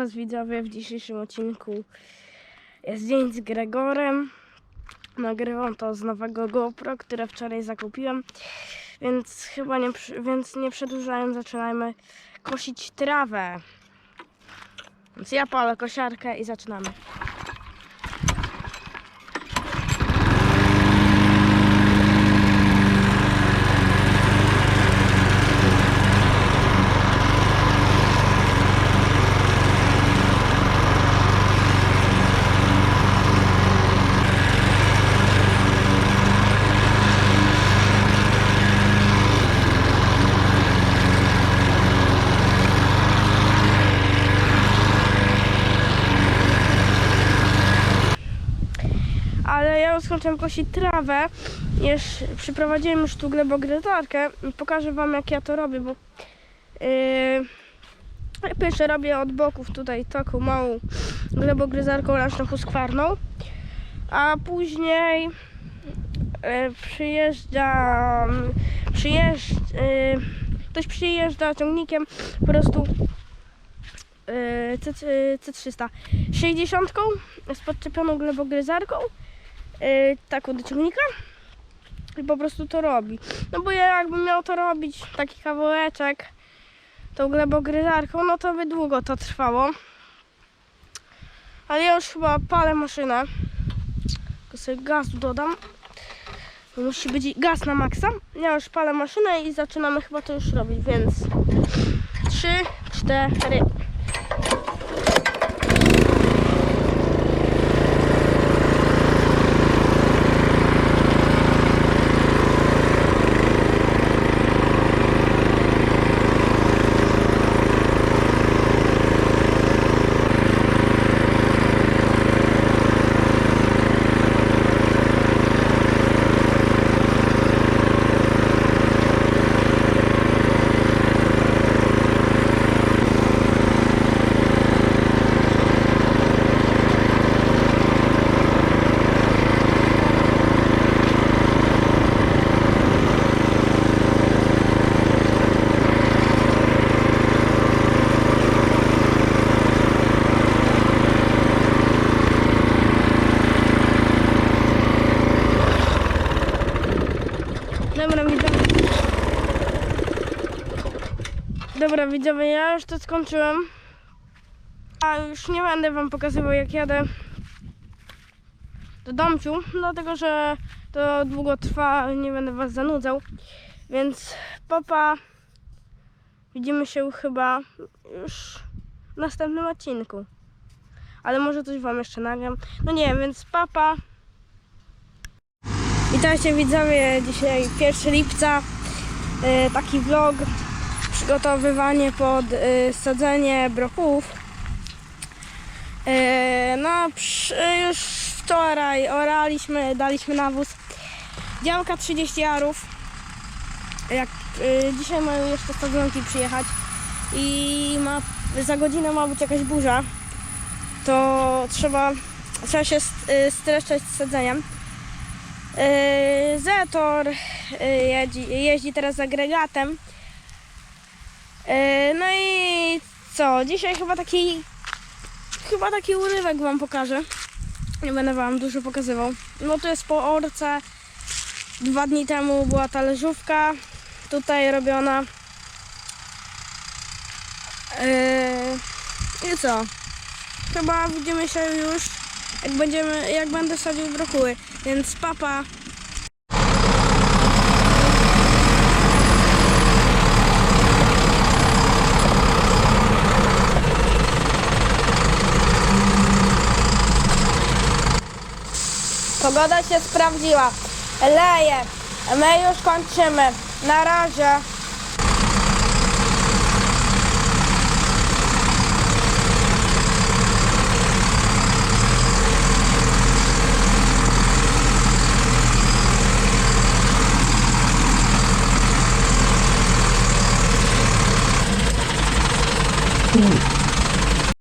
Was widzowie w dzisiejszym odcinku. Jest dzień z Gregorem. Nagrywam to z nowego GoPro, które wczoraj zakupiłem. Więc chyba nie, więc nie przedłużając, zaczynajmy kosić trawę. Więc ja palę kosiarkę i zaczynamy. Ale ja skończyłem kosić trawę. Już przyprowadziłem już tu glebogryzarkę i pokażę wam jak ja to robię, bo yy, pierwsze robię od boków tutaj taką małą glebogryzarką ręczną a później yy, przyjeżdża przyjeżdż, yy, ktoś przyjeżdża ciągnikiem po prostu C, C300 60 z podczepioną glebogryzarką yy, taką do ciągnika i po prostu to robi. No bo ja jakbym miał to robić, taki kawałeczek tą glebogryzarką, no to by długo to trwało. Ale ja już chyba palę maszynę. Tylko sobie gazu dodam. Musi być gaz na maksa. Ja już palę maszynę i zaczynamy chyba to już robić, więc 3, 4. Dobra, widzowie. Dobra, widzowie, ja już to skończyłem. A już nie będę wam pokazywał jak jadę do domciu, dlatego że to długo trwa, nie będę was zanudzał. Więc papa, widzimy się chyba już w następnym odcinku. Ale może coś wam jeszcze nagram. No nie więc papa. Witajcie widzowie, dzisiaj 1 lipca, e, taki vlog, przygotowywanie pod e, sadzenie brokułów. E, No, już wczoraj oraliśmy, daliśmy nawóz. Działka 30 arów. Jak, dzisiaj mają jeszcze sadzonki przyjechać i ma, za godzinę ma być jakaś burza, to trzeba, trzeba się st- streszczać z sadzeniem. Yy, Zetor yy, jeździ, jeździ teraz z agregatem. Yy, No i co? Dzisiaj chyba taki chyba taki urywek wam pokażę. Nie będę wam dużo pokazywał. No to jest po orce. Dwa dni temu była talerzówka tutaj robiona. I co? Chyba widzimy się już jak będziemy, jak będę sadził brokuły. Więc papa. Pogoda się sprawdziła. Leje. My już kończymy. Na razie. Ooh.